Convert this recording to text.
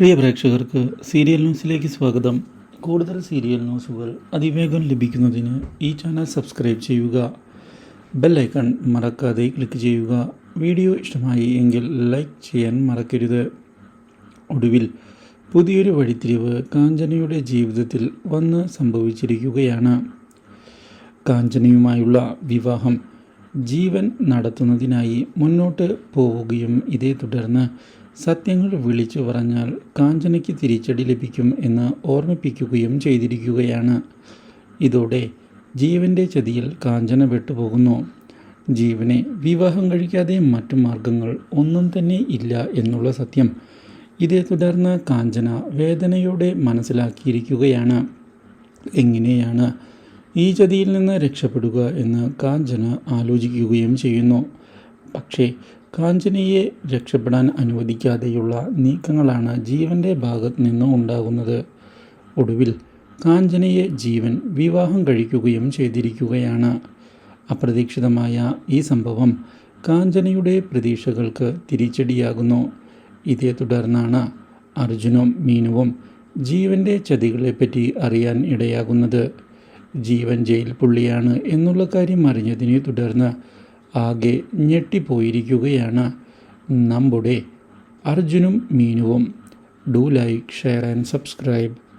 പ്രിയ പ്രേക്ഷകർക്ക് സീരിയൽ ന്യൂസിലേക്ക് സ്വാഗതം. കൂടുതൽ സീരിയൽ ന്യൂസുകൾ അതിവേഗം ലഭിക്കുന്നതിന് ഈ ചാനൽ സബ്സ്ക്രൈബ് ചെയ്യുക. ബെൽ ഐക്കൺ മറക്കാതെ ക്ലിക്ക് ചെയ്യുക. വീഡിയോ ഇഷ്ടമായി എങ്കിൽ ലൈക്ക് ചെയ്യാൻ മറക്കരുത്. ഒടുവിൽ പുതിയൊരു വഴിത്തിരിവ് കാഞ്ചനയുടെ ജീവിതത്തിൽ വന്ന് സംഭവിച്ചിരിക്കുകയാണ്. കാഞ്ചനയുമായുള്ള വിവാഹം ജീവൻ നടത്തുന്നതിനായി മുന്നോട്ട് പോവുകയും ഇതേ തുടർന്ന് സത്യങ്ങൾ വിളിച്ചു പറഞ്ഞാൽ കാഞ്ചനയ്ക്ക് തിരിച്ചടി ലഭിക്കും എന്ന് ഓർമ്മിപ്പിക്കുകയും ചെയ്തിരിക്കുകയാണ്. ഇതോടെ ജീവന്റെ ചതിയിൽ കാഞ്ചന വിട്ടുപോകുന്നു. ജീവനെ വിവാഹം കഴിക്കാതെ മറ്റു മാർഗങ്ങൾ ഒന്നും തന്നെ ഇല്ല എന്നുള്ള സത്യം. ഇതേ തുടർന്ന് കാഞ്ചന വേദനയോടെ മനസ്സിലാക്കിയിരിക്കുകയാണ്. എങ്ങനെയാണ് ഈ ചതിയിൽ നിന്ന് രക്ഷപ്പെടുക എന്ന് കാഞ്ചന ആലോചിക്കുകയും ചെയ്യുന്നു. പക്ഷേ കാഞ്ചനയെ രക്ഷപ്പെടാൻ അനുവദിക്കാതെയുള്ള നീക്കങ്ങളാണ് ജീവന്റെ ഭാഗത്ത് നിന്ന് ഉണ്ടാകുന്നത്. ഒടുവിൽ കാഞ്ചനയെ ജീവൻ വിവാഹം കഴിക്കുകയും ചെയ്തിരിക്കുകയാണ്. അപ്രതീക്ഷിതമായ ഈ സംഭവം കാഞ്ചനയുടെ പ്രതീക്ഷകൾക്ക് തിരിച്ചടിയാകുന്നു. ഇതേ തുടർന്നാണ് അർജുനും മീനുവും ജീവന്റെ ചതികളെപ്പറ്റി അറിയാൻ ഇടയാകുന്നത്. ജീവൻ ജയിൽ പുള്ളിയാണ് എന്നുള്ള കാര്യം അറിഞ്ഞതിനെ തുടർന്ന് ആകെ ഞെട്ടിപ്പോയിരിക്കുകയാണ് നമ്മുടെ അർജുനും മീനുവും. Do like share and subscribe